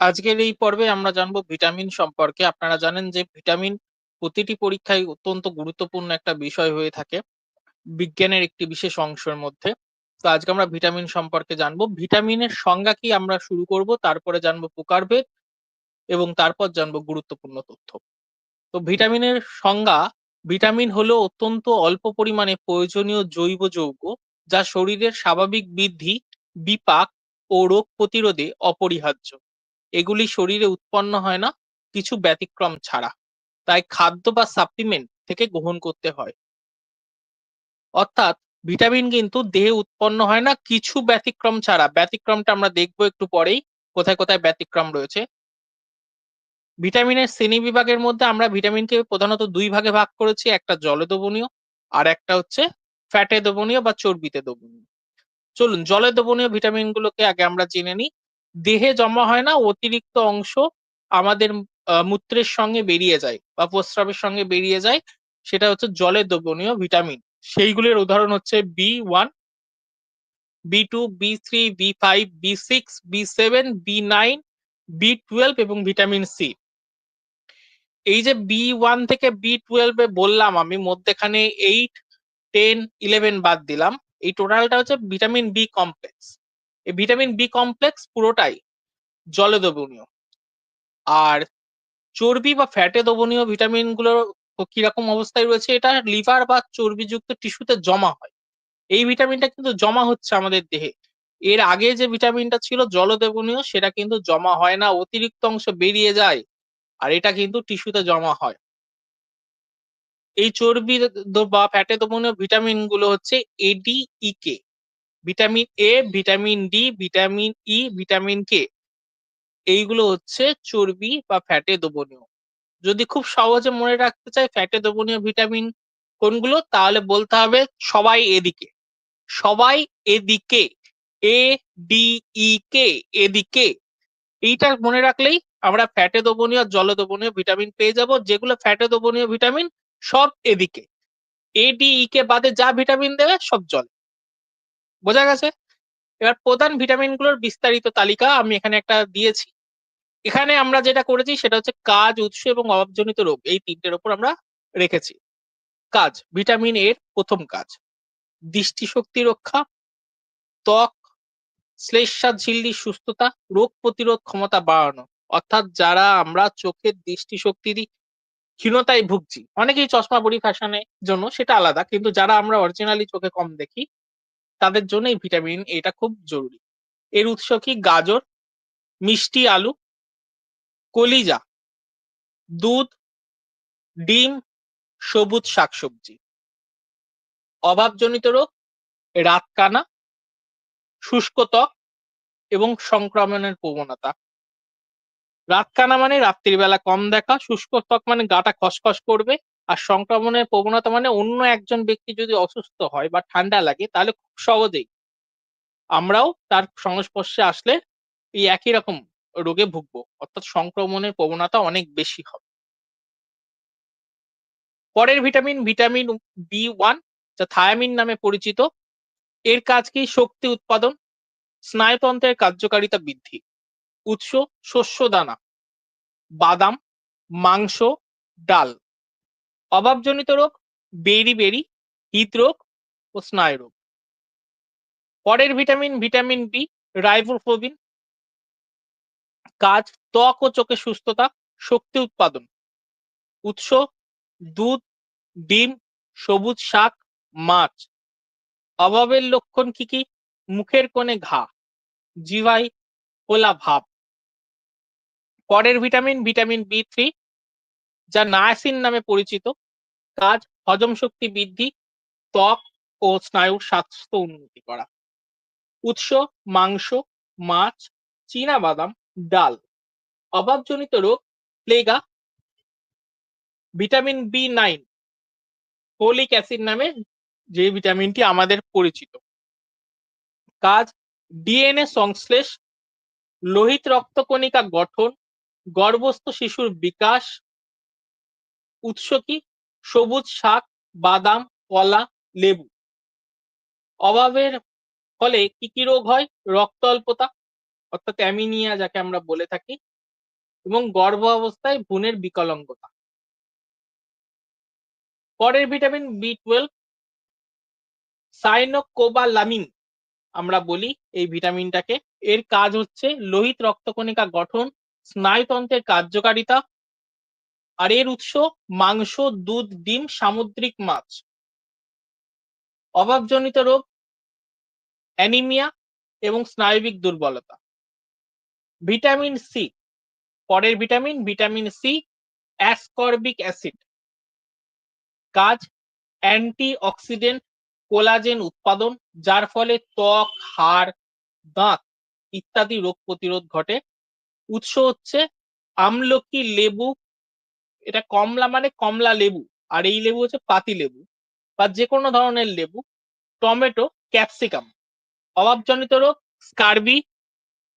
আজকের এই পর্বে আমরা জানব ভিটামিন সম্পর্কে। আপনারা জানেন যে ভিটামিন প্রতিটি পরীক্ষায় অত্যন্ত গুরুত্বপূর্ণ একটা বিষয় হয়ে থাকে বিজ্ঞানের একটি বিশেষ অংশের মধ্যে। তো আজকে আমরা ভিটামিন সম্পর্কে জানব। ভিটামিনের সংজ্ঞা কি আমরা শুরু করব, তারপরে জানব প্রকারভেদ এবং তারপর জানব গুরুত্বপূর্ণ তথ্য। তো ভিটামিনের সংজ্ঞা, ভিটামিন হলো অত্যন্ত অল্প পরিমাণে প্রয়োজনীয় জৈব যৌগ যা শরীরের স্বাভাবিক বৃদ্ধি, বিপাক ও রোগ প্রতিরোধে অপরিহার্য। এগুলি শরীরে উৎপন্ন হয় না, কিছু ব্যতিক্রম ছাড়া। তাই খাদ্য বা সাপ্লিমেন্ট থেকে গ্রহণ করতে হয়। অর্থাৎ ভিটামিন কিন্তু দেহে উৎপন্ন হয় না, কিছু ব্যতিক্রম ছাড়া। ব্যতিক্রমটা আমরা দেখব একটু পরেই, কোথায় কোথায় ব্যতিক্রম রয়েছে। ভিটামিনের শ্রেণি বিভাগের মধ্যে আমরা ভিটামিনকে প্রধানত দুই ভাগে ভাগ করেছি, একটা জলে দ্রবণীয় আর একটা হচ্ছে ফ্যাটে দ্রবণীয় বা চর্বিতে দ্রবণীয়। চলুন জলে দ্রবণীয় ভিটামিনগুলোকে আগে আমরা জেনে নিই। দেহে জমা হয় না, অতিরিক্ত অংশ আমাদের মূত্রের সঙ্গে বেরিয়ে যায় বা প্রস্রাবের সঙ্গে বেরিয়ে যায়। সেটা হচ্ছে জলে দ্রবণীয় ভিটামিন। সেইগুলির উদাহরণ হচ্ছে B one, B two, B three, B five, B six, B seven, B nine, B twelve এবং ভিটামিন সি। এই যে বি ওয়ান থেকে বি টুয়েলভে বললাম আমি, মধ্যেখানে এইট, টেন, ইলেভেন বাদ দিলাম। এই টোটালটা হচ্ছে vitamin B complex. Vitamin B complex পুরোটাই জলে দ্রবণীয়। আর চর্বি বা ফ্যাটে দ্রবণীয় ভিটামিনগুলোর কীরকম অবস্থায় রয়েছে, এটা লিভার বা চর্বিযুক্ত টিস্যুতে জমা হয়। এই ভিটামিনটা কিন্তু জমা হচ্ছে আমাদের দেহে। এর আগে যে ভিটামিনটা ছিল জলদেবনীয় সেটা কিন্তু জমা হয় না, অতিরিক্ত অংশ বেরিয়ে যায়, আর এটা কিন্তু টিস্যুতে জমা হয়। এই চর্বি বা ফ্যাটে দ্রবণীয় ভিটামিনগুলো হচ্ছে A D E K vitamin A vitamin D vitamin E vitamin K এইগুলো হচ্ছে চর্বি বা ফ্যাটে দ্রবণীয়। যদি খুব সহজে মনে রাখতে চাই ফ্যাটে দ্রবণীয় ভিটামিন কোনগুলো, তাহলে বলতে হবে সবাই এদিকে। সবাই এদিকে। এ ডি ই কে এদিকে। এইটা মনে রাখলেই আমরা ফ্যাটে দ্রবণীয়, জল দ্রবণীয় ভিটামিন পেয়ে যাব। যেগুলো ফ্যাটে দ্রবণীয় ভিটামিন সব এদিকে। এডিই কে বাদে যা ভিটামিন দেবে সব জলে। বোঝা গেছে? এবার প্রধান ভিটামিনগুলোর বিস্তারিত তালিকা আমি এখানে একটা দিয়েছি। এখানে আমরা যেটা করেছি সেটা হচ্ছে কাজ, উৎস এবং অভাবজনিত রোগ, এই তিনটের উপর আমরা রেখেছি। কাজ, ভিটামিন এর প্রথম কাজ। দৃষ্টিশক্তি রক্ষা, ত্বক শ্লেষ্মা ঝিল্লির সুস্থতা, রোগ প্রতিরোধ ক্ষমতা বাড়ানো। অর্থাৎ যারা আমরা চোখের দৃষ্টিশক্তি ক্ষীণতায় ভুগছি, অনেকেই চশমা বড়ি ফ্যাশনের জন্য সেটা আলাদা, কিন্তু যারা আমরা অরিজিনালি চোখে কম দেখি তাদের জন্য এই ভিটামিন এটা খুব জরুরি। এর উৎস কি? গাজর, মিষ্টি আলু, কলিজা, দুধ, ডিম, সবুজ শাকসবজি। অভাবজনিত রোগ, রাতকানা, শুষ্ক ত্বক এবং সংক্রমণের প্রবণতা। রাতকানা মানে রাত্রিবেলা কম দেখা, শুষ্ক ত্বক মানে গাটা খসখস করবে আর সংক্রমণের প্রবণতা মানে অন্য একজন ব্যক্তি যদি অসুস্থ হয় বা ঠান্ডা লাগে, তাহলে খুব সহজেই আমরাও তার সংস্পর্শে আসলে এই একই রকম রোগে ভুগবো। অর্থাৎ সংক্রমণের প্রবণতা অনেক বেশি হবে। পরের ভিটামিন ভিটামিন বি ওয়ান, যা থায়ামিন নামে পরিচিত। এর কাজ কি? শক্তি উৎপাদন, স্নায়ুতন্ত্রের কার্যকারিতা বৃদ্ধি, উৎস শস্য দানা, বাদাম, মাংস, ডাল। অভাবজনিত রোগ, বেরি বেরি, হৃদরোগ ও স্নায়ুরোগ পরের ভিটামিন ভিটামিন বি রাইবোফ্লোবিন কাজ, ত্বক ও চোখের সুস্থতা, শক্তি উৎপাদন। উৎস, দুধ, ডিম, সবুজ শাক, মাছ। অভাবের লক্ষণ কি কি? মুখের কোণে ঘা জিভাই কোলা ভাব। পরের ভিটামিন ভিটামিন বি থ্রি যা নায়াসিন নামে পরিচিত। কাজ, হজম শক্তি বৃদ্ধি, ত্বক ও স্নায়ুর স্বাস্থ্য উন্নতি করা। উৎস, মাংস, মাছ, চীনা বাদাম, ডাল। অভাবজনিত রোগ, pellagra, vitamin B nine, folic acid নামে যে ভিটামিনটি আমাদের পরিচিত। কাজ, ডিএনএ সংশ্লেষ, লোহিত রক্তকণিকা গঠন, গর্ভস্থ শিশুর বিকাশ উৎস কি? সবুজ শাক, বাদাম, কলা, লেবু। অভাবের ফলে কি কি রোগ হয়? রক্ত অল্পতা, অর্থাৎ অ্যামিনিয়া যাকে আমরা বলে থাকি, এবং গর্ভ অবস্থায় ভ্রূণের বিকলাঙ্গতা। পরের ভিটামিন বি টুয়েলভ, সাইনোকোবালামিন আমরা বলি এই ভিটামিনটাকে। এর কাজ হচ্ছে লোহিত রক্তকণিকা গঠন, স্নায়ুতন্ত্রের কার্যকারিতা আর এর উৎস মাংস, দুধ, ডিম, সামুদ্রিক মাছ। অভাবজনিত রোগ, অ্যানিমিয়া এবং স্নায়বিক দুর্বলতা। ভিটামিন সি, পরের vitamin vitamin C, ascorbic acid. কাজ, অ্যান্টিঅক্সিডেন্ট কোলাজেন উৎপাদন, যার ফলে ত্বক, হাড়, দাঁত ইত্যাদি রোগ প্রতিরোধ ঘটে। উৎস হচ্ছে আমলকি, লেবু এটা কমলা মানে কমলা লেবু, আর এই লেবু হচ্ছে পাতি লেবু, বা যে কোনো ধরনের লেবু, টমেটো, ক্যাপসিকাম। অভাবজনিত রোগ, স্কারবি,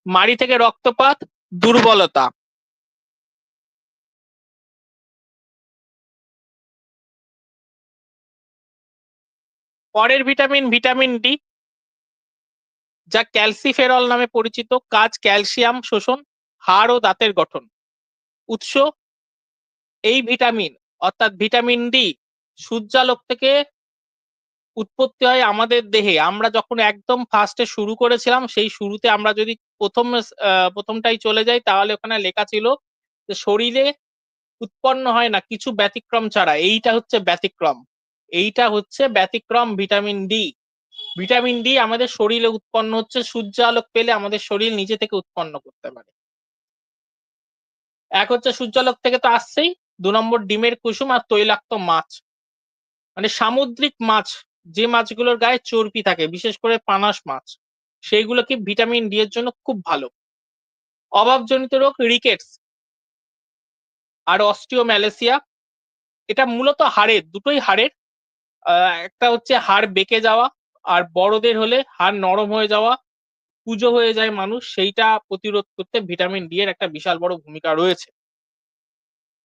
মাড়ি থেকে রক্তপাত, দুর্বলতা। পরের ভিটামিন ভিটামিন ডি, যা ক্যালসিফেরল নামে পরিচিত, কাজ ক্যালসিয়াম শোষণ, হাড় ও দাঁতের গঠন। উৎস এই ভিটামিন অর্থাৎ ভিটামিন ডি সূর্যালোক থেকে উৎপত্তি হয় আমাদের দেহে। আমরা যখন একদম ফার্স্টে শুরু করেছিলাম, সেই শুরুতে আমরা যদি প্রথম প্রথমটাই চলে যাই, তাহলে ওখানে লেখা ছিল যে শরীরে উৎপন্ন হয় না, কিছু ব্যতিক্রম ছাড়া। এইটা হচ্ছে ব্যতিক্রম। এইটা হচ্ছে ব্যতিক্রম ভিটামিন ডি ভিটামিন ডি আমাদের শরীরে উৎপন্ন হচ্ছে সূর্য আলোক পেলে আমাদের শরীর নিজে থেকে উৎপন্ন করতে পারে। এক হচ্ছে সূর্যালোক থেকে তো আসছেই দু নম্বর ডিমের কুসুম আর তৈলাক্ত মাছ। মানে সামুদ্রিক মাছ, যে মাছগুলোর গায়ে চর্বি থাকে, বিশেষ করে পানাস মাছ সেইগুলো কি ভিটামিন ডি এর জন্য খুব ভালো। অভাবজনিত রোগ রিকেটস আর অস্টিওম্যালেসিয়া, এটা মূলত হাড়ের, দুটোই হাড়ের একটা হচ্ছে হাড় বেঁকে যাওয়া আর বড়দের হলে হাড় নরম হয়ে যাওয়া পুজো হয়ে যায় মানুষ, সেইটা প্রতিরোধ করতে ভিটামিন ডি এর একটা বিশাল বড় ভূমিকা রয়েছে।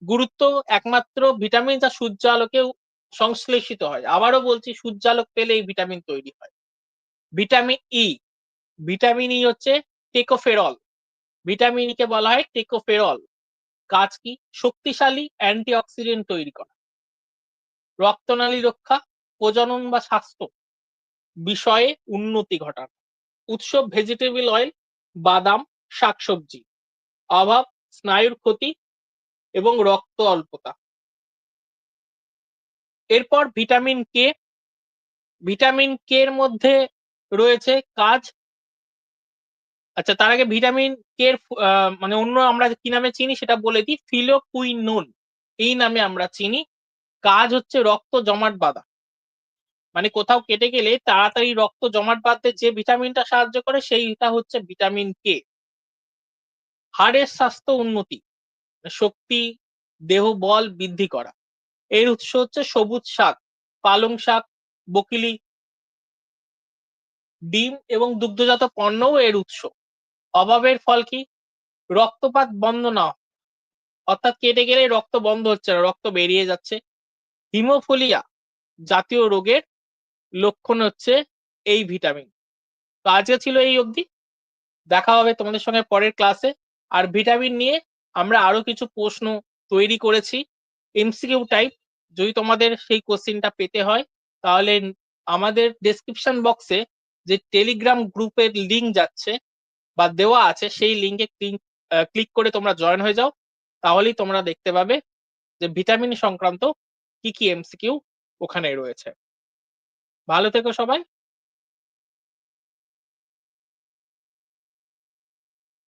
গুরুত্ব একমাত্র ভিটামিন যা সূর্য আলোকে সংশ্লেষিত হয়। আবারও বলছি, সূর্যালোক পেলে এই ভিটামিন তৈরি হয়। ভিটামিন ই ভিটামিন ই হচ্ছে টেকোফেরল। ভিটামিন ই কে বলা হয় টেকোফেরল। কাজ কি? শক্তিশালী অ্যান্টিঅক্সিডেন্ট তৈরি করা। রক্তনালী রক্ষা, প্রজনন বা স্বাস্থ্য বিষয়ে উন্নতি ঘটানো। উৎস ভেজিটেবল অয়েল, বাদাম, শাকসবজি। অভাব, স্নায়ুর ক্ষতি এবং রক্ত অল্পতা। এরপর ভিটামিন কে ভিটামিন কে এর মধ্যে রয়েছে কাজ। আচ্ছা তার আগে ভিটামিন কে এর মানে অন্য আমরা কি নামে চিনি সেটা বলে দিই, ফিলোকুইনোন। এই নামে আমরা চিনি। কাজ হচ্ছে রক্ত জমাট বাঁধা। মানে কোথাও কেটে গেলে তাড়াতাড়ি রক্ত জমাট বাঁধতে যে ভিটামিনটা সাহায্য করে সেইটা হচ্ছে ভিটামিন কে। হাড়ের স্বাস্থ্য উন্নতি। শক্তি, দেহ বল বৃদ্ধি করা। এর উৎস হচ্ছে সবুজ শাক, পালং শাক, বকিলি, ডিম এবং দুগ্ধজাত পণ্যও এর উৎস। অভাবের ফল কি? রক্তপাত বন্ধ না অর্থাৎ কেটে গেলে রক্ত বন্ধ হচ্ছে না, রক্ত বেরিয়ে যাচ্ছে। হিমোফোলিয়া জাতীয় রোগের লক্ষণ হচ্ছে এই ভিটামিন। তো আজকে ছিল এই অবধি। দেখা হবে তোমাদের সঙ্গে পরের ক্লাসে আর ভিটামিন নিয়ে আমরা আরও কিছু প্রশ্ন তৈরি করেছি। এমসিকিউ টাইপ যদি তোমাদের সেই কোশ্চিনটা পেতে হয়, তাহলে আমাদের ডেসক্রিপশন বক্সে যে টেলিগ্রাম গ্রুপের লিংক যাচ্ছে বা দেওয়া আছে, সেই লিঙ্কে ক্লিক করে তোমরা জয়েন হয়ে যাও। তাহলেই তোমরা দেখতে পাবে যে ভিটামিন সংক্রান্ত কি কি এমসিকিউ ওখানে রয়েছে। ভালো থেকো সবাই।